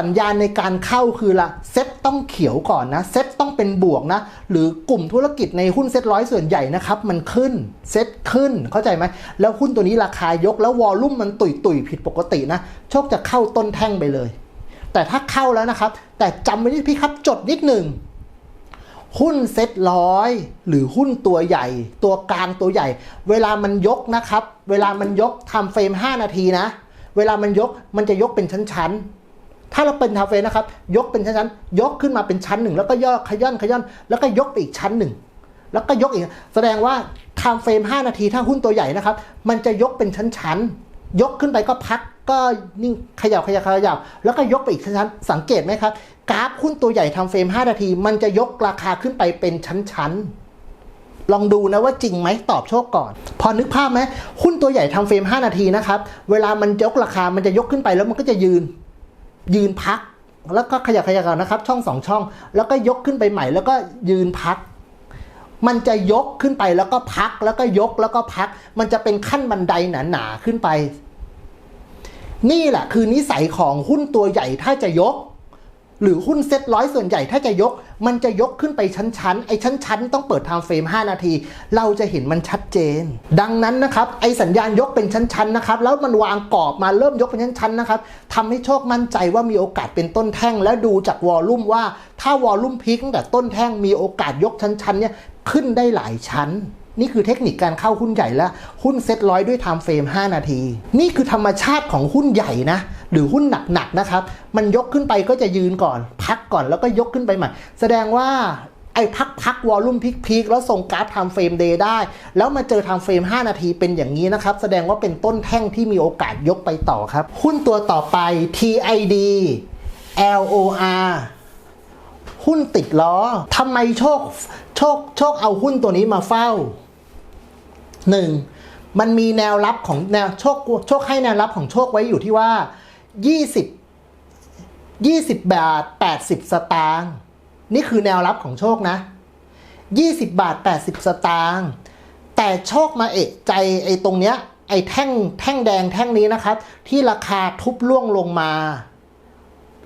สัญญาณในการเข้าคือละเซ็ตต้องเขียวก่อนนะเซ็ตต้องเป็นบวกนะ หรือกลุ่มธุรกิจในหุ้นเซ็ตร้อยส่วนใหญ่นะครับ มันขึ้นเซ็ตขึ้นเข้าใจไหม แล้วหุ้นตัวนี้ราคายกแล้ววอลลุ่มมันตุยตุยผิดปกตินะ โชคจะเข้าต้นแท่งไปเลย แต่ถ้าเข้าแล้วนะครับ แต่จำไว้ที่พี่ครับจดนิดหนึ่งหุ้นเซ็ตร้อยหรือหุ้นตัวใหญ่ ตัวกลางตัวใหญ่ เวลามันยกนะครับ เวลามันยกทำเฟรม 5 นาทีนะ เวลามันยกมันจะยกเป็นชั้นๆ ถ้าเราเป็นทำเฟรมนะครับ ยกเป็นชั้นๆ ยกขึ้นมาเป็นชั้นหนึ่ง แล้วก็ย่อขย่อนขย่อนแล้วก็ยกไปอีกชั้นหนึ่ง แล้วก็ยกอีก แสดงว่าทำเฟรม5 นาทีถ้าหุ้นตัวใหญ่นะครับ มันจะยกเป็นชั้นๆ ยกขึ้นไปก็พักก็นิ่งขยับขยับขยับแล้วก็ยกไปอีกชั้นๆ สังเกตไหมครับ กราฟหุ้นตัวใหญ่ทำเฟรม 5 นาที มันจะยกราคาขึ้นไปเป็นชั้นๆ ลองดูนะว่าจริงไหมตอบโชคก่อน พอนึกภาพไหมหุ้นตัวใหญ่ทำเฟรม 5 นาทีนะครับ เวลามันยกราคามันจะยกขึ้นไปแล้วมันก็จะยืน ยืนพัก แล้วก็ขยับขยับกันนะครับ ช่องสองช่อง แล้วก็ยกขึ้นไปใหม่ แล้วก็ยืนพัก มันจะยกขึ้นไปแล้วก็พักแล้วก็ยกแล้วก็พัก มันจะเป็นขั้นบันไดหนาๆขึ้นไป นี่แหละคือนิสัยของหุ้นตัวใหญ่ถ้าจะยก หรือหุ้นเซ็ตร้อยส่วนใหญ่ถ้าจะยก มันจะยกขึ้นไปชั้นๆ ไอ้ชั้นๆ ต้องเปิดไทม์เฟรม 5 นาที เราจะเห็นมันชัดเจน ดังนั้นนะครับ ไอ้สัญญาณยกเป็นชั้นๆ นะครับ แล้วมันวางกรอบมาเริ่มยกเป็นชั้นๆ นะครับทำให้โชคมั่นใจว่ามีโอกาสเป็นต้นแท่ง แล้วดูจากวอลลุ่มว่า ถ้าวอลลุ่มพีคตั้งแต่ต้นแท่งมีโอกาสยกชั้นๆ เนี่ยขึ้นได้หลายชั้นนี่คือเทคนิคการเข้าหุ้นใหญ่และหุ้นเซ็ตร้อยด้วยไทม์เฟรม 5 นาที นี่คือธรรมชาติของหุ้นใหญ่นะ หรือหุ้นหนักๆนะครับมันยกขึ้นไปก็จะยืนก่อน พักก่อนแล้วก็ยกขึ้นไปใหม่ แสดงว่าไอ้พักพักวอลลุ่มพีคพีคแล้วส่งกราฟทม์เฟรมเดย์ได้ แล้วมาเจอทม์เฟรม 5 นาทีเป็นอย่างนี้นะครับ แสดงว่าเป็นต้นแท่งที่มีโอกาสยกไปต่อครับ หุ้นตัวต่อไป TID LOR หุ้นติดล้อทำไมโชคโชคโชคเอาหุ้นตัวนี้มาเฝ้าหนึ่งมันมีแนวรับของแนวโชคโชคให้แนวรับของโชคไว้อยู่ที่ว่า 20 20 บาท 80 สตางค์นี่คือแนวรับของโชคนะ 20 บาท 80 สตางค์แต่โชคมาเอะใจไอ้ตรงเนี้ยไอ้แท่งแท่งแดงแท่งนี้นะครับ ที่ราคาทุบล่วงลงมา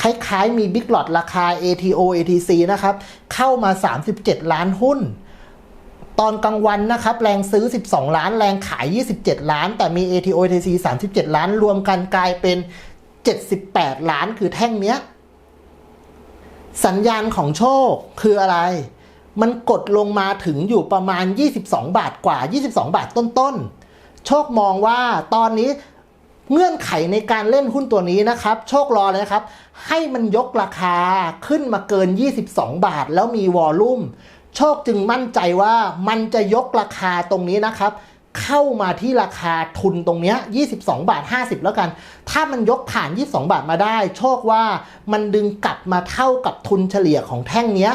คล้ายๆมีบิ๊กหลอดราคา ATO ATC นะครับ เข้ามา 37 ล้านหุ้น ตอนกลางวันนะครับ แรงซื้อ 12 ล้าน แรงขาย 27 ล้าน แต่มี ATO ATC 37 ล้าน รวมกันกลายเป็น 78 ล้านคือแท่งเนี้ย สัญญาณของโชคคืออะไร มันกดลงมาถึงอยู่ประมาณ 22 บาทกว่า 22 บาทต้นๆ โชคมองว่าตอนนี้เงื่อนไขในการเล่นหุ้นตัวนี้นะครับ โชครอเลยครับ ให้มันยกราคาขึ้นมาเกิน 22 บาทแล้วมีวอลลุ่ม โชคจึงมั่นใจว่ามันจะยกราคาตรงนี้นะครับ เข้ามาที่ราคาทุนตรงเนี้ย22 บาท 50 แล้วกัน ถ้ามันยกผ่าน 22 บาทมาได้ โชคว่ามันดึงกลับมาเท่ากับทุนเฉลี่ยของแท่งเนี้ย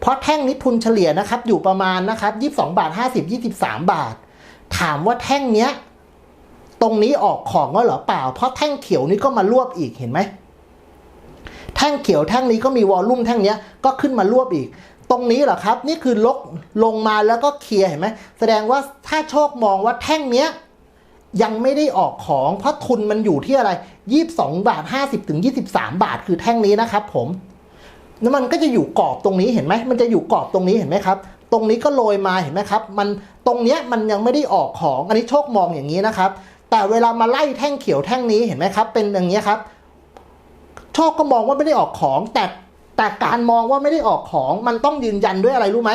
เพราะแท่งนี้ทุนเฉลี่ยนะครับอยู่ประมาณนะครับ22 บาท 50 23 บาท ถามว่าแท่งเนี้ยตรงนี้ออกของก็เหรอเปล่า เพราะแท่งเขียวนี้ก็มารวบอีกเห็นไหมแท่งเขียวแท่งนี้ก็มีวอลลุ่มแท่งเนี้ยก็ขึ้นมารวบอีก ตรงนี้เหรอครับ นี่คือลกลงมาแล้วก็เคลียร์เห็นไหมแสดงว่าถ้าโชคมองว่าแท่งเนี้ยยังไม่ได้ออกของเพราะทุนมันอยู่ที่อะไร 22 บาท 50ถึง23 บาทคือแท่งนี้นะครับผมแล้วมันก็จะอยู่กรอบตรงนี้เห็นไหมมันจะอยู่กรอบตรงนี้เห็นไหมครับ ตรงนี้ก็โรยมาเห็นไหมครับ มันตรงเนี้ยมันยังไม่ได้ออกของอันนี้โชคมองอย่างนี้นะครับ แต่เวลามาไล่แท่งเขียวแท่งนี้เห็นไหมครับ เป็นอย่างนี้ยครับ โชคก็มองว่าไม่ได้ออกของแต่ แต่การมองว่าไม่ได้ออกของมันต้องยืนยันด้วยอะไรรู้ไหม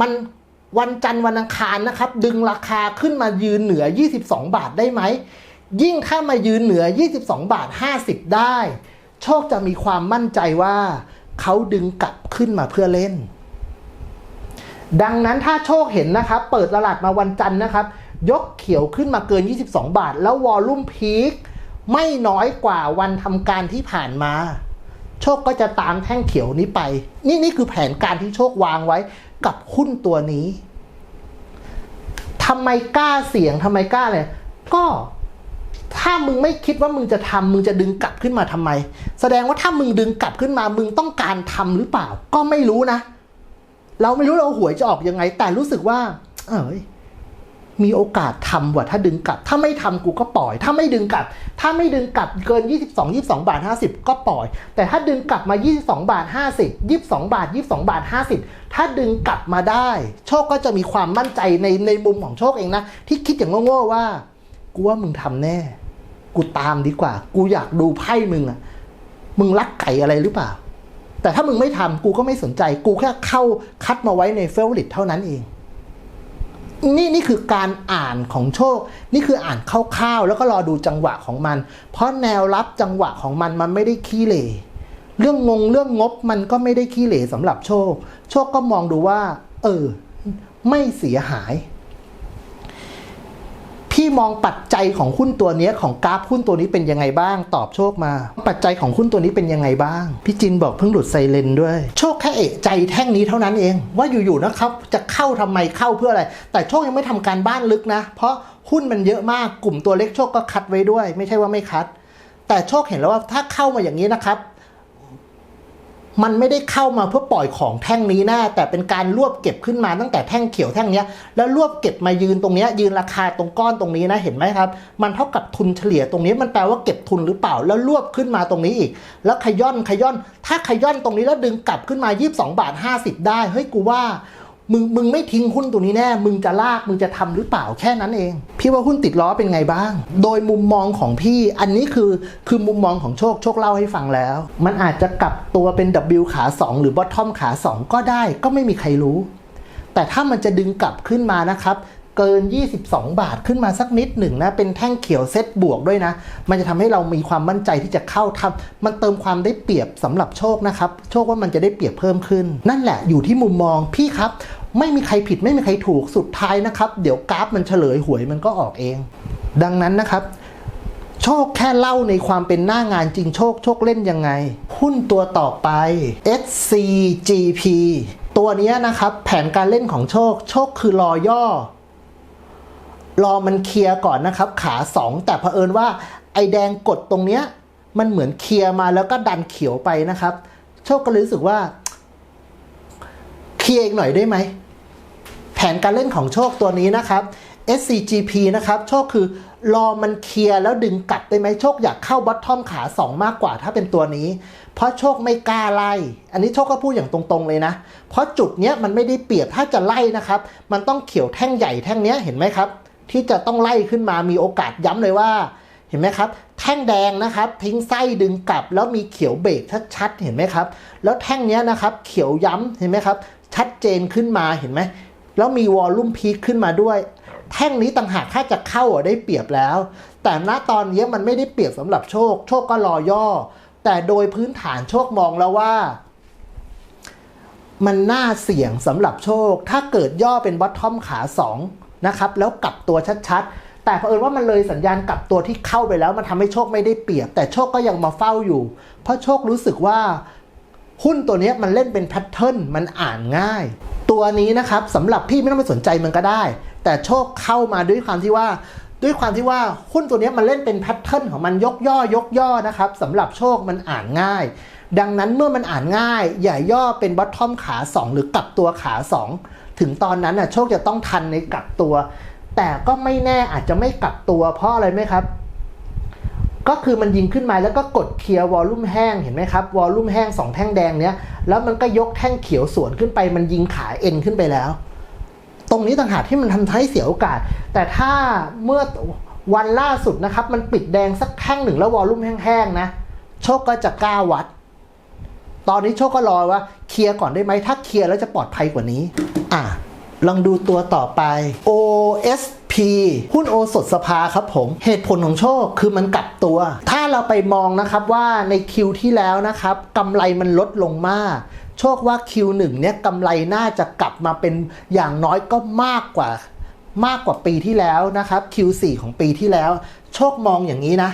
มันวันจันทร์วันอังคารนะครับ ดึงราคาขึ้นมายืนเหนือ 22 บาทได้ไหม ยิ่งถ้ามายืนเหนือ 22 บาท 50 ได้ โชคจะมีความมั่นใจว่าเขาดึงกลับขึ้นมาเพื่อเล่น ดังนั้นถ้าโชคเห็นนะครับ เปิดตลาดมาวันจันทร์นะครับ ยกเขียวขึ้นมาเกิน 22 บาท แล้ววอลลุ่มพีคไม่น้อยกว่าวันทำการที่ผ่านมา โชคก็จะตามแท่งเขียวนี้ไป นี่นี่คือแผนการที่โชควางไว้กับหุ้นตัวนี้ทำไมกล้าเสี่ยงทำไมกล้าเลยก็ถ้ามึงไม่คิดว่ามึงจะทำมึงจะดึงกลับขึ้นมาทำไม แสดงว่าถ้ามึงดึงกลับขึ้นมา มึงต้องการทำหรือเปล่า ก็ไม่รู้นะ เราไม่รู้เราหวยจะออกยังไง แต่รู้สึกว่า เอย มีโอกาสทำว่ะถ้าดึงกลับ ถ้าไม่ทำกูก็ปล่อย ถ้าไม่ดึงกลับ ถ้าไม่ดึงกลับเกิน 22 22 บาท 50 ก็ปล่อย แต่ถ้าดึงกลับมา 22 บาท 50 22 บาท 22 บาท 50 ถ้าดึงกลับมาได้ โชคก็จะมีความมั่นใจในในมุมของโชคเองนะ ที่คิดอย่างโง่ๆว่า กูว่ามึงทำแน่ กูตามดีกว่า กูอยากดูไพ่มึงอะมึงรักไก่อะไรหรือเปล่า แต่ถ้ามึงไม่ทำกูก็ไม่สนใจ กูแค่เข้าคัดมาไว้ในเฟลลิตเท่านั้นเอง นี่นี่คือการอ่านของโชค นี่คืออ่านคร่าวๆแล้วก็รอดูจังหวะของมัน เพราะแนวรับจังหวะของมันมันไม่ได้ขี้เหร่เรื่องงงเรื่องงบมันก็ไม่ได้ขี้เหร่สำหรับโชค โชคก็มองดูว่า เออ ไม่เสียหาย พี่มองปัจจัยของหุ้นตัวนี้ของกราฟหุ้นตัวนี้เป็นยังไงบ้าง ตอบโชคมา ปัจจัยของหุ้นตัวนี้เป็นยังไงบ้าง พี่จินบอกเพิ่งหลุดไซเรนด้วย โชคแค่เอะใจแท่งนี้เท่านั้นเอง ว่าอยู่ๆนะครับจะเข้าทำไมเข้าเพื่ออะไร แต่โชคยังไม่ทำการบ้านลึกนะ เพราะหุ้นมันเยอะมากกลุ่มตัวเล็กโชคก็คัดไว้ด้วย ไม่ใช่ว่าไม่คัด แต่โชคเห็นแล้วว่าถ้าเข้ามาอย่างนี้นะครับ มันไม่ได้เข้ามาเพื่อปล่อยของแท่งนี้นะแต่เป็นการรวบเก็บขึ้นมาตั้งแต่แท่งเขียวแท่งนี้แล้วรวบเก็บมายืนตรงนี้ยยืนราคาตรงก้อนตรงนี้นะเห็นไหมครับ มันเท่ากับทุนเฉลี่ยตรงนี้มันแปลว่าเก็บทุนหรือเปล่า แล้วรวบขึ้นมาตรงนี้อีก แล้วขย่อนขย่อน ถ้าขย่อนตรงนี้แล้วดึงกลับขึ้นมา 22 บาท 50 ได้เฮ้ยกูว่า มึงมึงไม่ทิ้งหุ้นตัวนี้แน่ มึงจะลาก มึงจะทำหรือเปล่าแค่นั้นเอง พี่ว่าหุ้นติดล้อเป็นไงบ้าง โดยมุมมองของพี่ อันนี้คือคือมุมมองของโชค โชคเล่าให้ฟังแล้ว มันอาจจะกลับตัวเป็น W ขา 2 หรือ bottom ขา 2 ก็ได้ ก็ไม่มีใครรู้ แต่ถ้ามันจะดึงกลับขึ้นมานะครับ เกิน 22 บาทขึ้นมาสักนิดหนึ่งนะ เป็นแท่งเขียวเซตบวกด้วยนะ มันจะทำให้เรามีความมั่นใจที่จะเข้าทำมันเติมความได้เปรียบสำหรับโชคนะครับ โชคว่ามันจะได้เปรียบเพิ่มขึ้น นั่นแหละอยู่ที่มุมมองพี่ครับ ไม่มีใครผิดไม่มีใครถูกสุดท้ายนะครับ เดี๋ยวกราฟมันเฉลยหวยมันก็ออกเอง ดังนั้นนะครับโชคแค่เล่าในความเป็นหน้างานจริงโชค โชคเล่นยังไง หุ้นตัวต่อไป SCGP ตัวนี้นะครับ แผนการเล่นของโชค โชคคือรอย่อ รอมันเคลียร์ก่อนนะครับ ขา 2 แต่เผอิญว่าไอแดงกดตรงเนี้ยมันเหมือนเคลียร์มาแล้วก็ดันเขียวไปนะครับ โชคก็รู้สึกว่า เคลียร์อีกหน่อยได้ไหม แผนการเล่นของโชคตัวนี้นะครับ SCGP นะครับ โชคคือรอมันเคลียร์แล้วดึงกลับได้ไหมโชคอยากเข้าบอททอมขา 2 มากกว่าถ้าเป็นตัวนี้ เพราะโชคไม่กล้าไล่ อันนี้โชคก็พูดอย่างตรงๆเลยนะ เพราะจุดเนี้ยมันไม่ได้เปรียบถ้าจะไล่นะครับ มันต้องเขียวแท่งใหญ่แท่งเนี้ยเห็นไหมครับ ที่จะต้องไล่ขึ้นมามีโอกาสย้ำเลยว่า เห็นไหมครับ แท่งแดงนะครับ ทิ้งไส้ดึงกลับ แล้วมีเขียวเบรกชัดๆเห็นไหมครับ แล้วแท่งนี้นะครับเขียวย้ำเห็นไหมครับ ชัดเจนขึ้นมาเห็นไหมแล้วมีวอลลุ่มพีคขึ้นมาด้วย แท่งนี้ต่างหากถ้าจะเข้าได้เปรียบแล้ว แต่ณตอนนี้มันไม่ได้เปรียบสำหรับโชค โชคก็รอย่อ แต่โดยพื้นฐานโชคมองแล้วว่ามันน่าเสี่ยงสำหรับโชค ถ้าเกิดย่อเป็นบอททอมขา 2 นะครับแล้วกลับตัวชัดๆ แต่เผอิญว่ามันเลยสัญญาณกลับตัวที่เข้าไปแล้วมันทำให้โชคไม่ได้เปรียบ แต่โชคก็ยังมาเฝ้าอยู่ เพราะโชครู้สึกว่าหุ้นตัวนี้มันเล่นเป็นแพทเทิร์นมันอ่านง่าย ตัวนี้นะครับสำหรับพี่ไม่ต้องไปสนใจมันก็ได้ แต่โชคเข้ามาด้วยความที่ว่าด้วยความที่ว่าหุ้นตัวนี้มันเล่นเป็นแพทเทิร์นของมันยกย่อยกย่อนะครับสำหรับโชคมันอ่านง่าย ดังนั้นเมื่อมันอ่านง่าย อย่าย่อเป็นบอททอมขา 2 หรือกลับตัวขา 2 ถึงตอนนั้นน่ะโชคจะต้องทันในกลับตัว แต่ก็ไม่แน่อาจจะไม่กลับตัวเพราะอะไรไหมครับ ก็คือมันยิงขึ้นมาแล้วก็กดเคลียร์วอลลุ่มแห้งเห็นไหมครับวอลลุ่มแห้งสองแท่งแดงเนี้ยแล้วมันก็ยกแท่งเขียวสวนขึ้นไปมันยิงขาเอ็นขึ้นไปแล้ว ตรงนี้ต่างหากที่มันทำให้เสียโอกาส แต่ถ้าเมื่อวันล่าสุดนะครับ มันปิดแดงสักแท่งหนึ่งแล้ววอลลุ่มแห้งๆนะโชคก็จะกล้าวัด ตอนนี้โชคก็รอว่าเคลียร์ก่อนได้ไหมถ้าเคลียร์แล้วจะปลอดภัยกว่านี้ อะลองดูตัวต่อไป OSP หุ้นโอสถสภาครับผม เหตุผลของโชคคือมันกลับตัว ถ้าเราไปมองนะครับว่าในคิวที่แล้วนะครับกำไรมันลดลงมาก โชคว่า Q1 เนี่ยกำไรน่าจะกลับมาเป็นอย่างน้อยก็มากกว่ามากกว่าปีที่แล้วนะครับ Q4 ของปีที่แล้ว โชคมองอย่างนี้นะ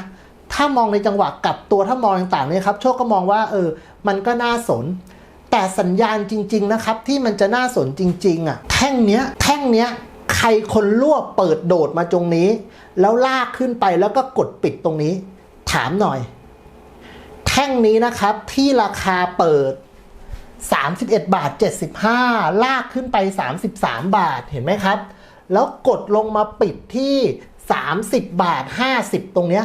ถ้ามองในจังหวะกลับตัวถ้ามองต่างๆเนี่ยครับโชคก็มองว่าเออมันก็น่าสน แต่สัญญาณจริง ๆ นะครับ ที่มันจะน่าสนจริง ๆอะแท่งเนี้ยแท่งเนี้ยใครคนรั่วเปิดโดดมาตรงนี้ แล้วลากขึ้นไปแล้วก็กดปิดตรงนี้ ถามหน่อย แท่งนี้นะครับที่ราคาเปิด 31 บาท 75 ลากขึ้นไป 33 บาทเห็นไหมครับ แล้วกดลงมาปิดที่ 30 บาท 50 ตรงเนี้ย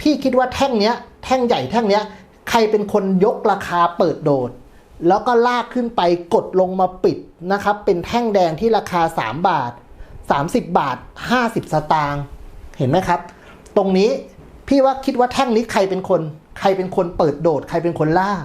พี่คิดว่าแท่งเนี้ย แท่งใหญ่แท่งเนี้ย ใครเป็นคนยกราคาเปิดโดด แล้วก็ลากขึ้นไปกดลงมาปิดนะครับ เป็นแท่งแดงที่ราคา 3 บาท 30 บาท 50 สตางค์เห็นไหมครับ ตรงนี้พี่ว่าคิดว่าแท่งนี้ใครเป็นคน ใครเป็นคนเปิดโดด ใครเป็นคนลาก